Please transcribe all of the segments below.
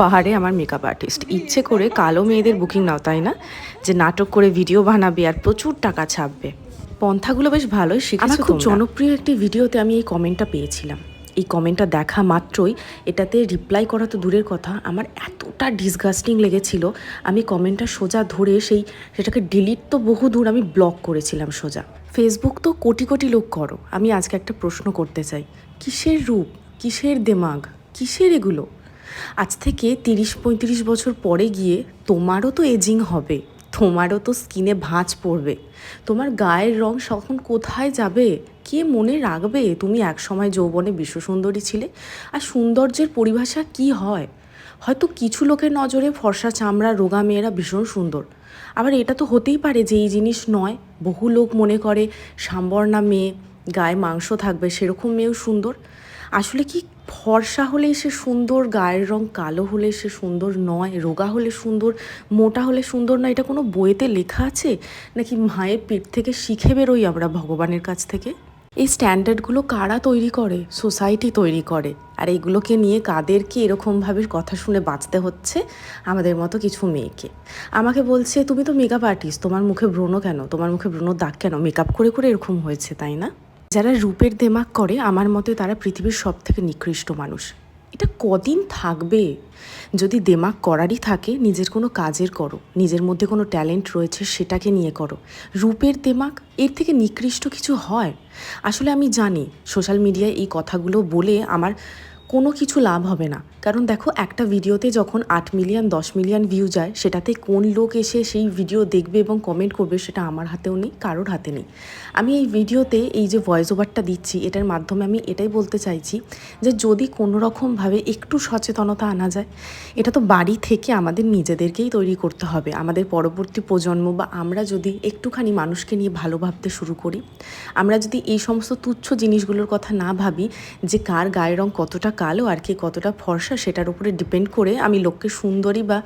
বাহারে আমার makeup artist ইচ্ছে করে কালো মেয়েদের বুকিং নাও তাই না? যে নাটক করে ভিডিও বানাবে আর প্রচুর টাকা ছাপবে। পন্থাগুলো বেশ ভালোই শিখেছো আমার খুব জনপ্রিয় একটি ভিডিওতে আমি এই কমেন্টটা পেয়েছিলাম। এই কমেন্টটা দেখা মাত্রই এটাতে রিপ্লাই করা তো দূরের কথা আমার এতটা ডিসগাস্টিং লেগেছিল। আমি কমেন্টটা সোজা ধরে সেই সেটাকে ডিলিট তো বহু দূর আমি ব্লক করেছিলাম সোজা। ফেসবুক তো কোটি কোটি লোক করো আমি আজকে একটা প্রশ্ন করতে চাই। কিসের রূপ? কিসের দেমাগ? কিসের এগুলো? আজ থেকে তিরিশ পঁয়ত্রিশ বছর পরে গিয়ে তোমারও তো এজিং হবে, তোমারও তো স্কিনে ভাঁজ পড়বে। তোমার গায়ের রং তখন কোথায় যাবে? কে মনে রাখবে তুমি একসময় যৌবনে বিশ্বসুন্দরী ছিলে? আর সৌন্দর্যের পরিভাষা কি হয়? হয়তো কিছু লোকের নজরে ফর্সা চামড়া, রোগা মেয়েরা ভীষণ সুন্দর। আবার এটা তো হতেই পারে যে এই জিনিস নয়, বহু লোক মনে করে সাম্বর্ণা মেয়ে, গায়ে মাংস থাকবে, সেরকম মেয়েও সুন্দর। আসলে কি ফর্সা হলেই সে সুন্দর, গায়ের রং কালো হলে সে সুন্দর নয়, রোগা হলে সুন্দর, মোটা হলে সুন্দর নয়, এটা কোনো বইয়েতে লেখা আছে? নাকি মায়ের পেট থেকে শিখে বেরোই আমরা ভগবানের কাছ থেকে? এই স্ট্যান্ডার্ডগুলো কারা তৈরি করে? সোসাইটি তৈরি করে। আর এইগুলোকে নিয়ে কাদেরকে এরকমভাবে কথা শুনে বাঁচতে হচ্ছে? আমাদের মতো কিছু মেয়েকে। আমাকে বলছে, তুমি তো মেকআপ আর্টিস্ট তোমার মুখে ব্রণ কেন? তোমার মুখে ব্রণ দাগ কেন? মেকআপ করে করে এরকম হয়েছে, তাই না? যারা রূপের দেমাক করে, আমার মতে তারা পৃথিবীর সব থেকে নিকৃষ্ট মানুষ। এটা কদিন থাকবে? যদি দেমাক করারই থাকে, নিজের কোনো কাজের করো, নিজের মধ্যে কোনো ট্যালেন্ট রয়েছে সেটাকে নিয়ে করো। রূপের দেমাক, এর থেকে নিকৃষ্ট কিছু হয়? আসলে আমি জানি, সোশ্যাল মিডিয়ায় এই কথাগুলো বলে আমার কোনো কিছু লাভ হবে না। কারণ দেখো, একটা ভিডিওতে যখন আট মিলিয়ন, দশ মিলিয়ন ভিউ যায়, সেটাতে কোন লোক এসে সেই ভিডিও দেখবে এবং কমেন্ট করবে সেটা আমার হাতেও নেই, কারোর হাতে নেই। আমি এই ভিডিওতে এই যে ভয়েস ওভারটা দিচ্ছি, এটার মাধ্যমে আমি এটাই বলতে চাইছি যে যদি কোনো রকমভাবে একটু সচেতনতা আনা যায়, এটা তো বাড়ি থেকে আমাদের নিজেদেরকেই তৈরি করতে হবে। আমাদের পরবর্তী প্রজন্ম বা আমরা যদি একটুখানি মানুষকে নিয়ে ভালো ভাবতে শুরু করি, আমরা যদি এই সমস্ত তুচ্ছ জিনিসগুলোর কথা না ভাবি যে কার গায়ের রং কতটা কালো আর কে কতটা ফর্সা সেটার উপরে ডিপেন্ড করে আমি লোককে সুন্দরী বা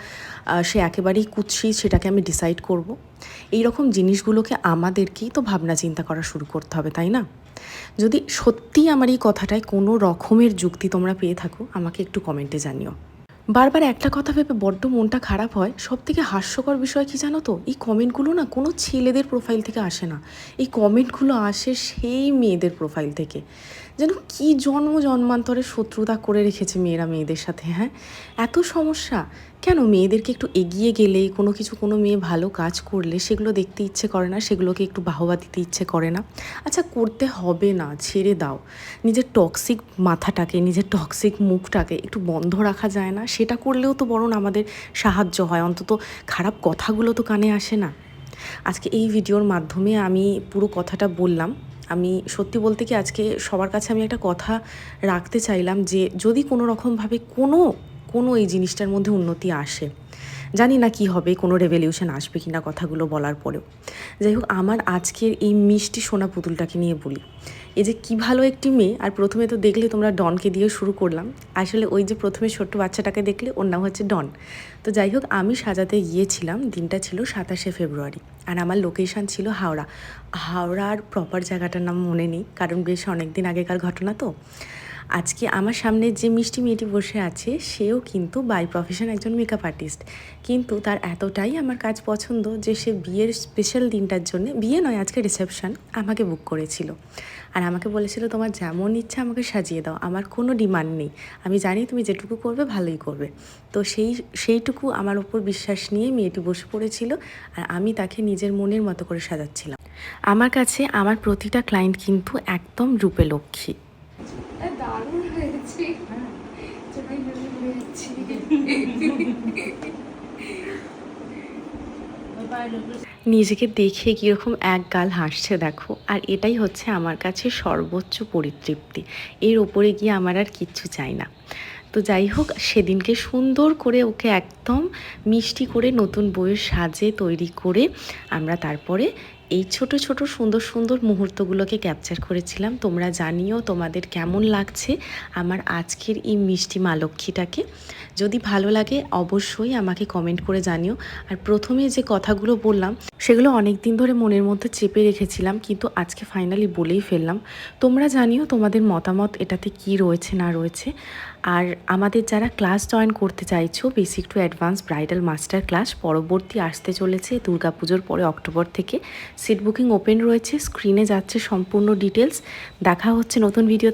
সে একেবারেই কুৎসি সেটাকে আমি ডিসাইড করব। এই রকম জিনিসগুলোকে আমাদেরকেই তো ভাবনা চিন্তা করা শুরু করতে হবে, তাই না? যদি সত্যি আমার এই কথাটায় কোনো রকমের যুক্তি তোমরা পেয়ে থাকো, আমাকে একটু কমেন্টে জানিও। বারবার একটা কথা ভেবে বড্ড মনটা খারাপ হয়। সব থেকে হাস্যকর বিষয় কি জানো তো? এই কমেন্টগুলো না কোনো ছেলেদের প্রোফাইল থেকে আসে না। এই কমেন্টগুলো আসে সেই মেয়েদের প্রোফাইল থেকে। যেন কি জন্ম জন্মান্তরে শত্রুতা করে রেখেছে মেয়েরা মেয়েদের সাথে হ্যাঁ? এত সমস্যা। কেন মেয়েদেরকে একটু এগিয়ে গেলে কোনো কিছু কোনো মেয়ে ভালো কাজ করলে সেগুলো দেখতে ইচ্ছে করে না, সেগুলোকে একটু বাহবা দিতে ইচ্ছে করে না? আচ্ছা করতে হবে না, ছেড়ে দাও। নিজের টক্সিক মাথাটাকে, নিজের টক্সিক মুখটাকে একটু বন্ধ রাখা যায় না? সেটা করলেও তো বরং আমাদের সাহায্য হয়। অন্তত খারাপ কথাগুলো তো কানে আসে না। আজকে এই ভিডিওর মাধ্যমে আমি পুরো কথাটা বললাম। আমি সত্যি বলতে কি আজকে সবার কাছে আমি একটা কথা রাখতে চাইলাম যে, যদি কোনো রকমভাবে কোনো কোনো এই জিনিসটার মধ্যে উন্নতি আসে। জানি না কি হবে, কোনো রেভলিউশন আসবে কি না কথাগুলো বলার পরেও। যাই হোক, আমার আজকের এই মিষ্টি সোনা পুতুলটাকে নিয়ে বলি। এই যে কি ভালো একটি মেয়ে, আর প্রথমে তো দেখলে তোমরা ডনকে দিয়ে শুরু করলাম। আসলে ওই যে প্রথমে ছোট্ট বাচ্চাটাকে দেখলে ওর নাম হচ্ছে ডন। তো যাই হোক, আমি সাজাতে গিয়েছিলাম, দিনটা ছিল সাতাশে ফেব্রুয়ারি। আর আমার লোকেশান ছিল হাওড়া। হাওড়ার প্রপার জায়গাটার নাম মনে নেই, কারণ বেশ অনেক দিন আগেকার ঘটনা তো। আজকে আমার সামনে যে মিষ্টি মেয়েটি বসে আছে, সেও কিন্তু বাই প্রফেশন একজন মেকআপ আর্টিস্ট কিন্তু তার এতটাই আমার কাজ পছন্দ যে সে বিয়ের স্পেশাল দিনটার জন্য, বিয়ে নয়, আজকে রিসেপশন আমাকে বুক করেছিল। আর আমাকে বলেছিল, তোমার যেমন ইচ্ছা আমাকে সাজিয়ে দাও, আমার কোনো ডিমান্ড নেই। আমি জানি তুমি যেটুকু করবে, ভালোই করবে। তো সেই, সেইটুকু আমার ওপর বিশ্বাস নিয়ে মেয়েটি বসে পড়েছিল আর আমি তাকে নিজের মনের মতো করে সাজাচ্ছিলাম। আমার কাছে আমার প্রতিটা ক্লায়েন্ট কিন্তু একদম রূপে লক্ষ্মী আর দারুণ হয়েছে চোখে জল পড়ে যাচ্ছে নিজেকে দেখে কীরকম এক গাল হাসছে দেখো, আর এটাই হচ্ছে আমার কাছে সর্বোচ্চ পরিতৃপ্তি। এর ওপরে গিয়ে আমার আর কিচ্ছু চাই না। তো যাই হোক, সেদিনকে সুন্দর করে ওকে একদম মিষ্টি করে নতুন বইয়ের সাজে তৈরি করে আমরা তারপরে এই ছোট ছোট, সুন্দর সুন্দর মুহূর্তগুলোকে ক্যাপচার করেছিলাম। তোমরা জানিও তোমাদের কেমন লাগছে আমার আজকের এই মিষ্টি মা লক্ষ্মীটাকে। যদি ভালো লাগে অবশ্যই আমাকে কমেন্ট করে জানিও। আর প্রথমে যে কথাগুলো বললাম, সেগুলো অনেক দিন ধরে মনের মধ্যে চেপে রেখেছিলাম, কিন্তু আজকে ফাইনালি বলেই ফেললাম। তোমরা জানিও তোমাদের মতামত এটাতে কি রয়েছে, না রয়েছে। আর আমাদের যারা ক্লাস জয়েন করতে চাইছো basic to advance bridal master class পরবর্তী আসতে চলেছে দুর্গাপুজোর পরে অক্টোবর থেকে সিট বুকিং ওপেন রয়েছে স্ক্রিনে যাচ্ছে সম্পূর্ণ ডিটেলস দেখা হচ্ছে নতুন ভিডিও